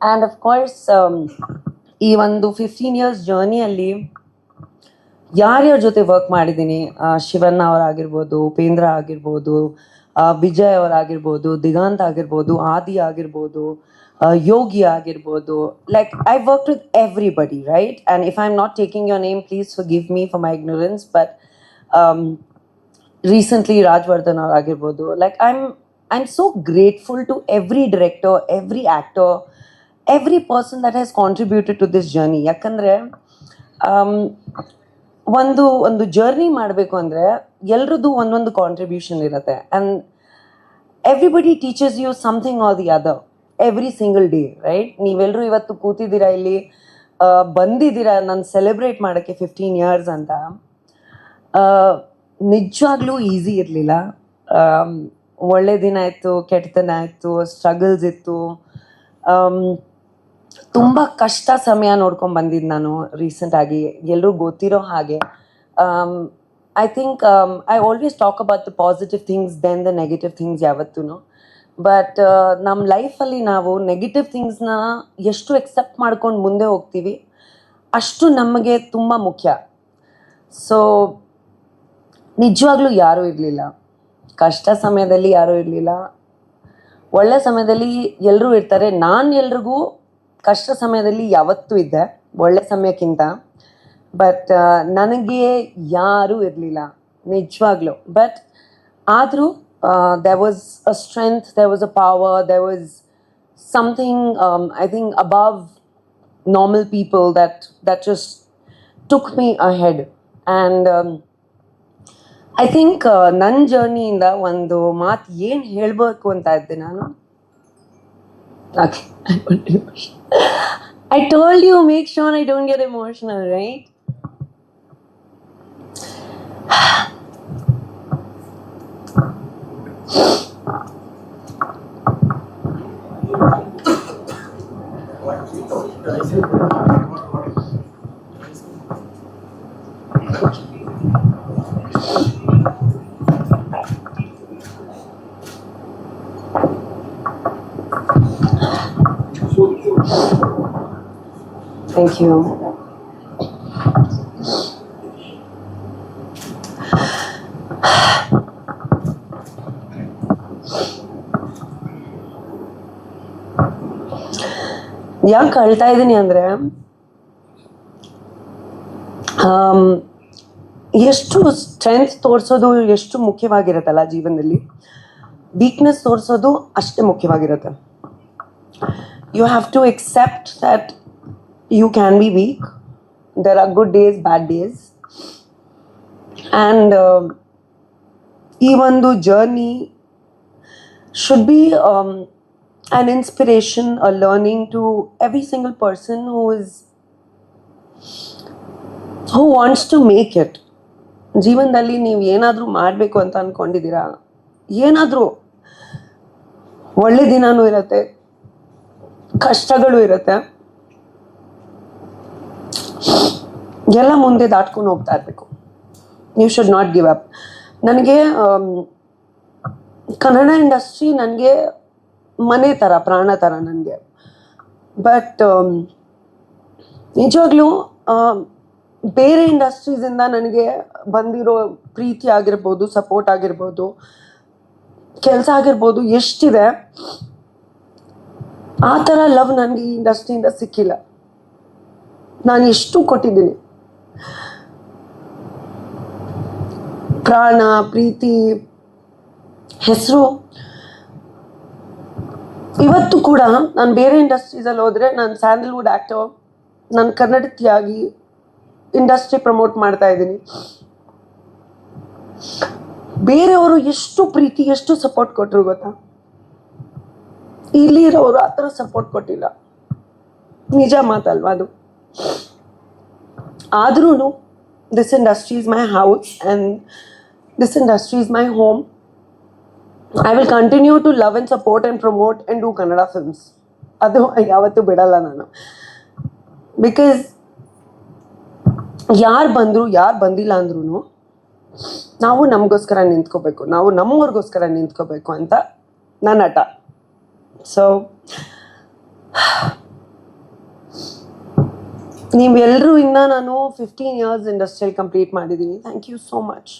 And of course ಈ ಒಂದು fifteen years ಜರ್ನಿಯಲ್ಲಿ ಯಾರ್ಯಾರ ಜೊತೆ ವರ್ಕ್ ಮಾಡಿದ್ದೀನಿ? ಶಿವಣ್ಣ ಅವರಾಗಿರ್ಬೋದು, ಉಪೇಂದ್ರ ಆಗಿರ್ಬೋದು ವಿಜಯ್ ಅವರಾಗಿರ್ಬೋದು, ದಿಗಾಂತ್ ಆಗಿರ್ಬೋದು, ಆದಿ ಆಗಿರ್ಬೋದು ಯೋಗಿ ಆಗಿರ್ಬೋದು. Like I work with everybody right and if I am not taking your name please forgive me for my ignorance but recently Rajavardhan ಅವರಾಗಿರ್ಬೋದು like I am I am so grateful to every director every actor every person that has contributed to this journey ಯಾಕಂದರೆ ಒಂದು ಒಂದು journey ಮಾಡಬೇಕು ಅಂದರೆ ಎಲ್ರದ್ದು ಒಂದೊಂದು contribution ಇರುತ್ತೆ. And everybody teachers you something are the other every single day right ನೀವೆಲ್ಲರೂ ಇವತ್ತು ಕೂತಿದ್ದೀರಾ ಇಲ್ಲಿ ಬಂದಿದ್ದೀರಾ ನಾನು ಸೆಲೆಬ್ರೇಟ್ ಮಾಡೋಕ್ಕೆ ಫಿಫ್ಟೀನ್ ಇಯರ್ಸ್ ಅಂತ. ನಿಜವಾಗ್ಲೂ ಈಸಿ ಇರಲಿಲ್ಲ. ಒಳ್ಳೆ ದಿನ ಇತ್ತು ದಿನ ಇತ್ತು ಸ್ಟ್ರಗಲ್ಸ್ ಇತ್ತು. ತುಂಬ ಕಷ್ಟ ಸಮಯ ನೋಡ್ಕೊಂಡು ಬಂದಿದ್ದು ನಾನು ರೀಸೆಂಟಾಗಿ ಎಲ್ಲರೂ ಗೊತ್ತಿರೋ ಹಾಗೆ. I think I always talk about the positive things then the negative things ಯಾವತ್ತೂ ಬಟ್ ನಮ್ಮ ಲೈಫಲ್ಲಿ ನಾವು ನೆಗೆಟಿವ್ ಥಿಂಗ್ಸ್ನ ಎಷ್ಟು ಎಕ್ಸೆಪ್ಟ್ ಮಾಡ್ಕೊಂಡು ಮುಂದೆ ಹೋಗ್ತೀವಿ, ಅಷ್ಟು ನಮಗೆ ತುಂಬ ಮುಖ್ಯ. ಸೊ ನಿಜವಾಗ್ಲೂ ಯಾರೂ ಇರಲಿಲ್ಲ. ಕಷ್ಟ ಸಮಯದಲ್ಲಿ ಯಾರೂ ಇರಲಿಲ್ಲ. ಒಳ್ಳೆ ಸಮಯದಲ್ಲಿ ಎಲ್ಲರೂ ಇರ್ತಾರೆ. ನಾನು ಎಲ್ರಿಗೂ ಕಷ್ಟ ಸಮಯದಲ್ಲಿ ಯಾವತ್ತೂ ಇದ್ದೆ, ಒಳ್ಳೆ ಸಮಯಕ್ಕಿಂತ. ಬಟ್ ನನಗೆ ಯಾರೂ ಇರಲಿಲ್ಲ, ನಿಜವಾಗ್ಲೂ. ಬಟ್ ಆದರೂ they was a strength they was a power they was something I think above normal people that that just took me ahead and I think ನನ್ನ ಜರ್ನಿಯಿಂದ ಒಂದು ಮಾತು ಏನು ಹೇಳಬೇಕು ಅಂತ ಇದ್ದೆ ನಾನು. Okay, I got emotional. I told you, make sure I don't get emotional, right? Thank you ಯಾಕೆ ಅಳ್ತಾ ಇದ್ದೀನಿ ಅಂದರೆ ಎಷ್ಟು ಸ್ಟ್ರೆಂತ್ ತೋರಿಸೋದು ಎಷ್ಟು ಮುಖ್ಯವಾಗಿರುತ್ತಲ್ಲ ಜೀವನದಲ್ಲಿ? ವೀಕ್ನೆಸ್ ತೋರಿಸೋದು ಅಷ್ಟೇ ಮುಖ್ಯವಾಗಿರುತ್ತೆ. You have to accept that you can be weak. There are good days, bad days. And uh, even though journey should be um, an inspiration, a learning to every single person who is who wants to make it. ಜೀವನದಲ್ಲಿ ನೀವು ಏನಾದರೂ ಮಾಡಬೇಕು ಅಂತ ಅಂದ್ಕೊಂಡಿದ್ದೀರಾ ಏನಾದರೂ ಒಳ್ಳೆ ದಿನನೂ ಇರುತ್ತೆ ಕಷ್ಟಗಳು ಇರುತ್ತೆ ಎಲ್ಲ ಮುಂದೆ ದಾಟ್ಕೊಂಡು ಹೋಗ್ತಾ ಇರಬೇಕು. You should not give up ನನಗೆ ಆಮ್, ಕನ್ನಡ ಇಂಡಸ್ಟ್ರಿ ನನಗೆ ಮನೆ ಥರ ಪ್ರಾಣ ಥರ ನನಗೆ. ಬಟ್ ನಿಜವಾಗ್ಲೂ ಆಮ್, ಬೇರೆ ಇಂಡಸ್ಟ್ರೀಸಿಂದ ನನಗೆ ಬಂದಿರೋ ಪ್ರೀತಿ ಆಗಿರ್ಬೋದು ಸಪೋರ್ಟ್ ಆಗಿರ್ಬೋದು ಕೆಲಸ ಆಗಿರ್ಬೋದು ಎಷ್ಟಿದೆ ಆ ಥರ ಲವ್ ನನಗೆ ಈ ಇಂಡಸ್ಟ್ರಿಯಿಂದ ಸಿಕ್ಕಿಲ್ಲ. ನಾನು ಎಷ್ಟು ಕೊಟ್ಟಿದ್ದೀನಿ? ಪ್ರಾಣ, ಪ್ರೀತಿ, ಹೆಸರು. ಇವತ್ತು ಕೂಡ ನಾನು ಬೇರೆ ಇಂಡಸ್ಟ್ರೀಸಲ್ಲಿ ಹೋದರೆ ನಾನು ಸ್ಯಾಂಡಲ್ವುಡ್ ಆ್ಯಕ್ಟರ್ ನಾನು ಕನ್ನಡತಿಯಾಗಿ ಇಂಡಸ್ಟ್ರಿ ಪ್ರಮೋಟ್ ಮಾಡ್ತಾ ಇದ್ದೀನಿ. ಬೇರೆಯವರು ಎಷ್ಟು ಪ್ರೀತಿ, ಎಷ್ಟು ಸಪೋರ್ಟ್ ಕೊಟ್ಟರು ಗೊತ್ತಾ? ಇಲ್ಲಿರೋರು ಆ ಥರ ಸಪೋರ್ಟ್ ಕೊಟ್ಟಿಲ್ಲ. ನಿಜ ಮಾತಲ್ವಾ ಅದು? ಆದ್ರೂ this industry is my house and this industry is my home I will continue to love and support and promote and do Kannada films ಅದು ಯಾವತ್ತೂ ಬಿಡಲ್ಲ ನಾನು ಬಿಕಾಸ್ ಯಾರು ಬಂದರು ಯಾರು ಬಂದಿಲ್ಲ ಅಂದ್ರೂ ನಾವು ನಮಗೋಸ್ಕರ ನಿಂತ್ಕೋಬೇಕು ನಾವು ನಮ್ಮವ್ರಿಗೋಸ್ಕರ ನಿಂತ್ಕೋಬೇಕು ಅಂತ ನನ್ನ ಹಠ ಸೊ ನೀವೆಲ್ಲರೂ ಇಂದ ನಾನು ಫಿಫ್ಟೀನ್ ಇಯರ್ಸ್ ಇಂಡಸ್ಟ್ರಿಯಲ್ ಕಂಪ್ಲೀಟ್ ಮಾಡಿದ್ದೀನಿ. Thank you so much